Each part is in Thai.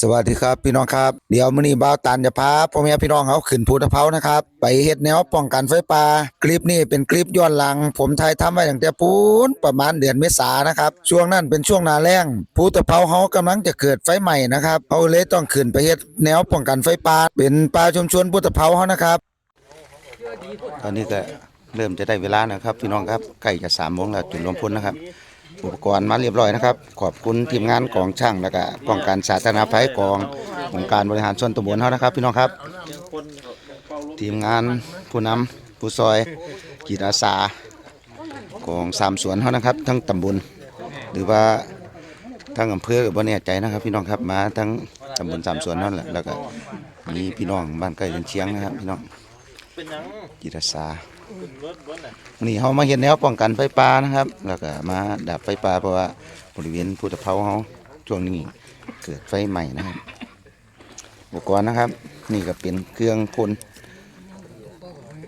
สวัสดีครับพี่น้องครับ เดี๋ยวมื้อนี้บ่าวตันจะพาพ่อแม่พี่น้องเขาขึ้นภูตะเภานะครับ ไปเฮ็ดแนวป้องกันไฟป่าคลิปนี้เป็นคลิปย้อนหลัง ผมถ่ายทำไว้ตั้งแต่ปูนประมาณเดือนเมษายนนะครับ ช่วงนั้นเป็นช่วงหน้าแล้งภูตะเภาเฮากำลังจะเกิดไฟใหม่นะครับเฮาเลยต้องขึ้นไปเฮ็ดแนวป้องกันไฟป่าเป็นป่าชุมชนภูตะเภาเฮานะครับ ตอนนี้ก็เริ่มจะได้เวลานะครับ พี่น้องครับใกล้จะสามโมงแล้วจุดรวมพลนะครับ อุปกรณ์มาเรียบร้อยนะครับ ขอบคุณทีมงานกองช่างแล้วก็ป้องกันสาธารณภัยกององค์การบริหารส่วนตำบลเฮานะครับ พี่น้องครับ ทีมงานผู้นำผู้ซอยจิตอาสากองสามสวนเฮานะครับ ทั้งตำบลหรือว่าทั้งอำเภอก็บ่แน่ใจนะครับ พี่น้องครับมาทั้งตำบลสามสวนนั่นแหละแล้วก็มีพี่น้องบ้านใกล้เรือนเชียงนะครับ พี่น้องจิตอาสา นี่เขามาเห็นแนวป้องกันไฟป่านะครับ แล้วก็มาดับไฟป่าเพราะว่าบริเวณภูตะเภาเขาช่วงนี้เกิดไฟใหม่นะครับอุปกรณ์นะครับ นี่ก็เป็นเครื่องพ่น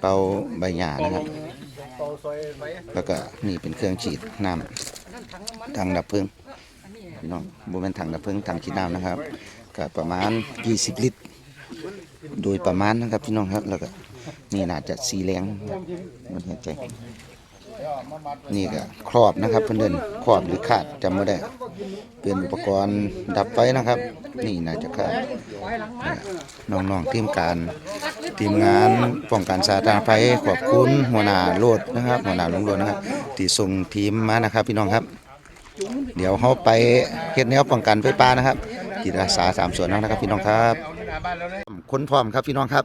เป่าใบหญ้านะครับ แล้วก็นี่เป็นเครื่องฉีดน้ำทางดับเพลิงพี่น้องบริเวณถังดับเพลิงถังฉีดน้ำนะครับก็ประมาณ 20 ลิตร โดยประมาณนะครับพี่น้องครับแล้วก็ นี่น่าจะสีแรงมันเห็นใจนี่ก็ครอบนะครับเพื่อนเดินครอบหรือขาดจำไม่ได้ เป็นอุปกรณ์ดับไฟนะครับ นี่น่าจะขาดน้องๆทีมการทีมงานป้องกันสาธารณภัยขอบคุณหัวหน้าโลดนะครับหัวหน้าลวงโลดนะครับที่ส่งทีมมานะครับ พี่น้องครับ เดี๋ยวเขาไปเฮ็ดแนวป้องกันไฟป่านะครับจิตอาสาสามส่วนนะครับ พี่น้องครับ คนพร้อมครับพี่น้องครับ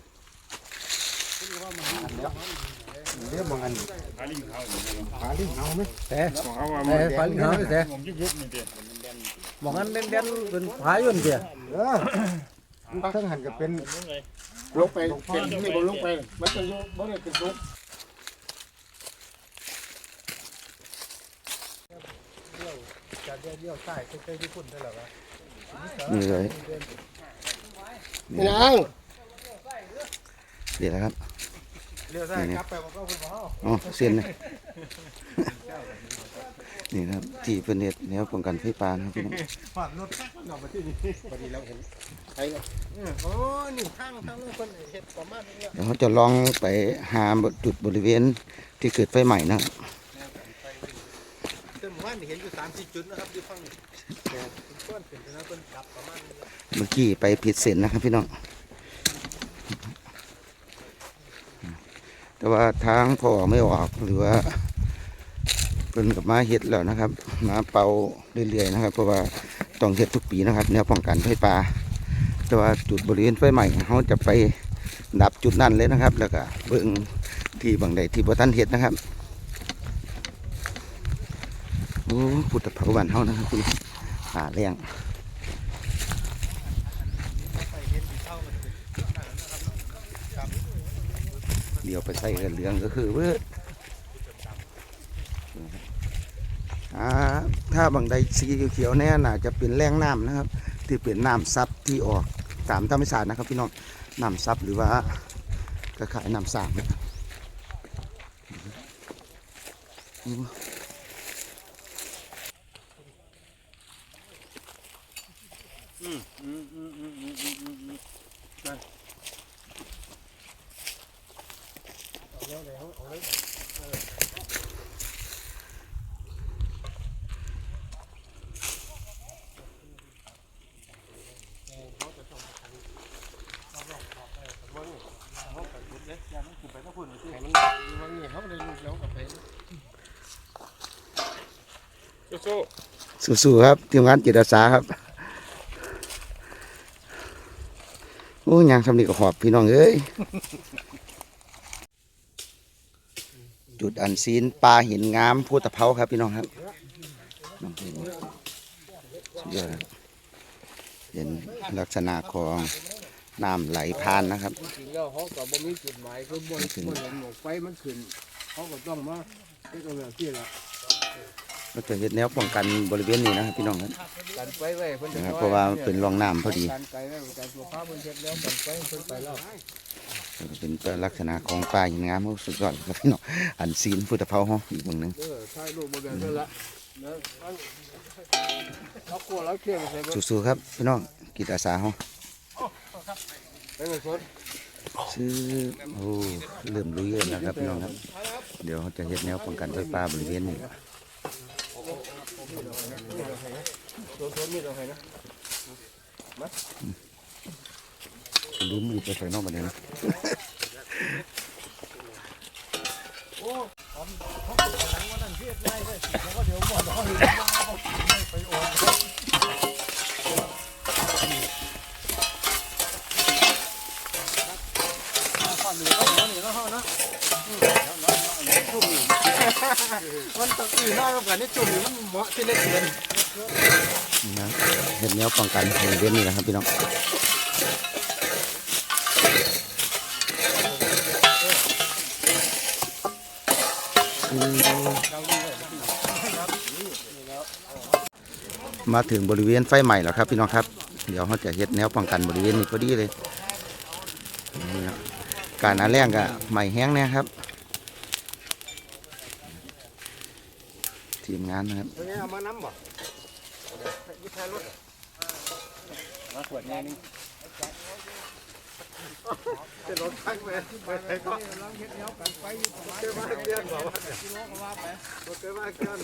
เดี๋ยวบางอันหาลิงเขาอยู่นะปลาลิ้นเฮาไหมแต่ของเขาว่าแต่ปลาลิ้นเฮาแต่ผมยุบยุบนี่เดียวบางอันเด่นๆเป็นผายุ่นเดียเออทั้งหันก็เป็นลงไปเป็นที่บนลงไปมันจะอยู่บนนี้เป็นลุกนี่เลยนี่นางเดี๋ยวนะครับ เลี้ยวซ้ายกลับไปบ่ก็คุณบ่อ๋อเส้นเลย นี่ครับที่เป็นเน็ตแนวป้องกันไฟป่านะครับพี่น้องผ่านรถตักมันออกมาที่นี่พอดีเราเห็นใครโอ้นี่ทางทางนู้นคนเฮ็ดประมาณนี้เดี๋ยวเขาจะลองไปหาจุดบริเวณที่เกิดไฟใหม่นะครับเต็มวันเห็นอยู่3-4จุดนะครับอยู่ฝั่งนี้แต่เพิ่นเป็นนะเพิ่นดับประมาณนี้เมื่อกี้ไปผิดเส้นนะครับพี่น้อง แต่ว่าทางพอไม่ออกหรือว่าเพิ่นกับมาเฮ็ดแล้วนะครับ มาเป่าเรื่อยๆนะครับ เพราะว่าต้องเฮ็ดทุกปีนะครับแนวป้องกันไฟป่าแต่ว่าจุดบริเวณไฟใหม่เขาจะไปดับจุดนั้นเลยนะครับ แล้วก็เบิ่งที่บางใดที่บ่ทันเฮ็ดนะครับโอ้พุทธภาวันเฮานะครับคุณหาแรง ดียวไปใส่เงินเหลืองก็คือเพื่อถ้าบางใดสีเขียวๆแน่น่าจะเป็นแร่งน้ำนะครับ ที่เป็นน้ำซับที่ออกตามธรรมชาตินะครับ พี่น้องน้ำซับหรือว่าก็ขายน้ำสางอืมอืมอืมอืมอืม นะครับสู้สู้ๆครับทีมงานจิตอาสาครับโอ้ยางสำนีก็หอบพี่น้องเอ้ยจุดอันซีนปลาหินงามพูตะเภาครับพี่น้องครับน้องเพลงสุดยอดครับเห็นลักษณะของ น้ำไหลผ่านนะครับ จริงแล้วเขาก็บ่มีจุดหมายคือบนบนเห็นหมอกไฟมันขึ้นเขาก็ต้องมาเฮ็ดเอาแบบที่ละก็จะเห็นแนวป้องกันบริเวณนี้นะครับพี่น้องครับกันไฟไว้เพิ่นจะนะครับเพราะว่ามันเป็นร่องน้ำพอดีการไกลไว้การสุขภาพเพิ่นเฮ็ดแล้วกันไฟเพิ่นไปแล้วเป็นลักษณะของปลาหินงามโอ้สุดยอดครับพี่น้องอันซีนพุทธเภาห้องอีกเมืองหนึงเออถ่ายรูปบ่แบบนั้นละเนอะมันเขากลัวเราเที่ยวใส่เบิ่งสู้ๆครับพี่น้องกิจอาสาห้องไปเบิ่งสด ซื้อโอ้เริ่มรู้เยอะแล้วครับพี่น้องครับ เดี๋ยวเขาจะเห็ดแนวป้องกันไฟป่าบริเวณนี้สดสดมีดเอาให้นะรู้มีดไปใส่นอกมาเลยนะ มันตะกี้น้อยกับกันนี่จุ่มมันเหมาะที่เล็กเกินนี่นะเห็ดแนวป้องกันบริเวณนี้นะครับพี่น้องมาถึงบริเวณไฟใหม่แล้วครับพี่น้องครับ เดี๋ยวเขาจะเห็ดแนวป้องกันบริเวณนี้พอดีเลย การหนาแรงกับใหม่แห้งนี่ยครับ ทีมงานนะครับตัวนี้เอามาน้ำบ่มาขวดแน่นึงจะรถทักไปไปไหนก็ลังเฮ็ดแนวกันไฟอยู่ประมาณเจ้ามาเดือนบ่ว่ากิโลก็ว่าไปบ่เกินมาเกิน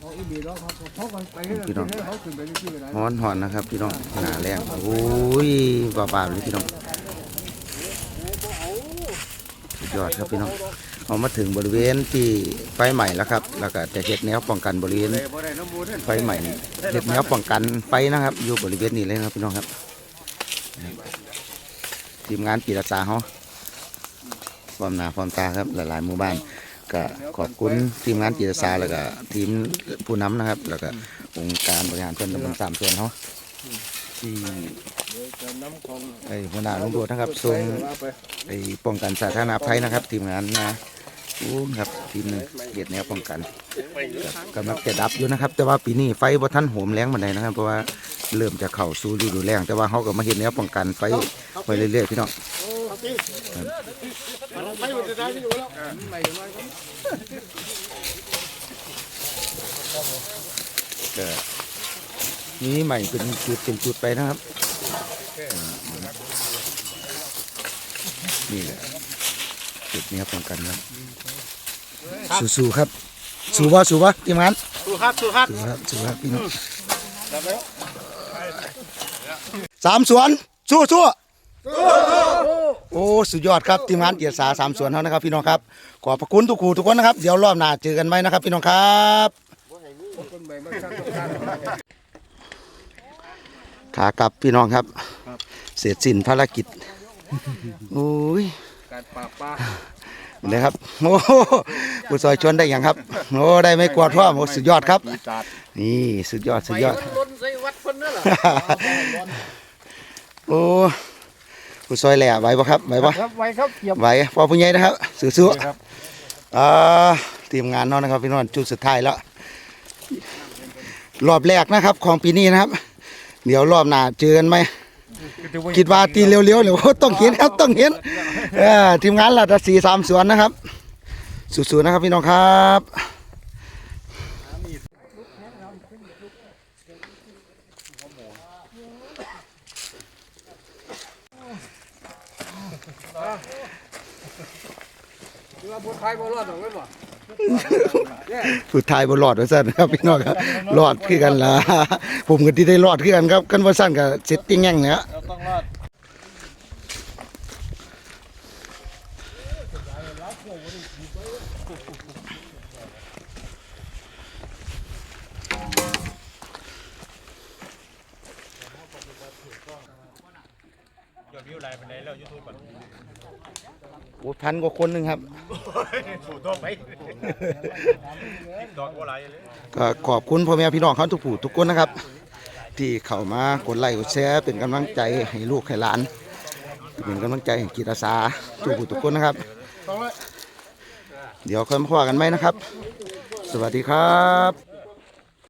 เอาอีบีแล้วครับเขากันไปให้ให้เขาขึ้นไปที่ไหนฮ้อนหอนนะครับ พี่น้องหนาแรงโอ้ยป่าป่าเลยพี่น้องสุดยอดครับพี่น้อง เอามาถึงบริเวณที่ไฟใหม่แล้วครับ แล้วก็จะเฮ็ดแนวป้องกันบริเวณได้น้ำมูลไฟใหม่เฮ็ดแนวป้องกันไฟนะครับ อยู่บริเวณนี้เลยครับพี่น้องครับทีมงานปีรักษาเขาพร้อมหน้าพร้อมตาครับหลายๆหมู่บ้านก็ขอบคุณทีมงานจิตอาสาแล้วก็ทีมผู้นำนะครับ แล้วก็องค์การบริหารส่วนตำบลสามส่วนเขาที่อไอ้หัวหน้าลงโดดนะครับส่งไปไอ้ป้องกันสาธารณภัยนะครับ ทีมงานนะ อู้ครับทีมเหตุแนวป้องกันกำลังจะดับอยู่นะครับ แต่ว่าปีนี้ไฟบ่ทันโหมแรงบันไดนะครับ เพราะว่าเริ่มจะเข้าสู่ฤดูแล้งแต่ว่าเขาก็มาเห็นแนวป้องกันไฟไปเรื่อยๆพี่น้องเอาที่มันไม่มันจะได้ที่อยู่แล้วไม่น้อยก็นี่ใหม่เป็นจุดเป็นจุดไปนะครับนี่แหละจุดนี้ครับป้องกันครับ สู้ๆครับ สู้วะสู้วะทีมงานสู้ครับสู้ครับสู้ครับสู้ครับพี่น้องสามสวนสู้สู้โอ้สุดยอดครับทีมงานเกียรติสาสามสวนเขานะครับพี่น้องครับขอบพระคุณทุกครูทุกคนนะครับ เดี๋ยวรอบหน้าเจอกันไหมนะครับ พี่น้องครับคนใหม่มาสร้างการขากลับพี่น้องครับ เสร็จสิ้นภารกิจโอ้ยการปราบปลา เลยครับโอ้โหผู้ซอยชวนได้อย่างครับโอ้ได้ไม่กวาดพ่อโอ้สุดยอดครับ นี่สุดยอดสุดยอดล้นใส่วัดเพิ่นนั่นล่ะโอ้ผู้ซอยแหล่ไหวปะครับไหวปะครับไว้ครับเหยียบไหวพอผู้ใหญ่นะครับสู้ๆอ่าทีมงานเนาะนะครับพี่น้องจุดสุดท้ายแล้วรอบแรกนะครับ ของปีนี้นะครับ เดี๋ยวรอบหน้าเจอกันไหม คิดว่าตีเร็วๆเดี๋ยวต้องเห็นครับต้องเห็นเออทีมงานลาดสีสามสวนนะครับสู้ๆนะครับพี่น้องครับคือว่าผู้ชายบ่รอดหรอกแม่นบ่สุดท้ายบ่รอดว่าซั่นครับพี่น้องครับรอดคือกันล่ะผมก็ที่ได้รอดคือกันครับกันว่าซั่นก็เสร็จติ้งแง่งเนี่ย เราต้องรอด ยอดวิวไลน์เป็นไงแล้วยูทูบก่อนโอ้พันกว่าคนหนึงครับ สู่ตัวไปติ๊กต็อกว่าไลน์เลย ก็ขอบคุณพ่อแม่พี่น้องเขาทุกผู้ทุกคนนะครับ ที่เข้ามากดไลค์กดแชร์เป็นกำลังใจให้ลูกให้หลาน เป็นกำลังใจให้กีตอาสาทุกผู้ทุกคนนะครับ เดี๋ยวค่อยมาว่ากันไหมนะครับ สวัสดีครับ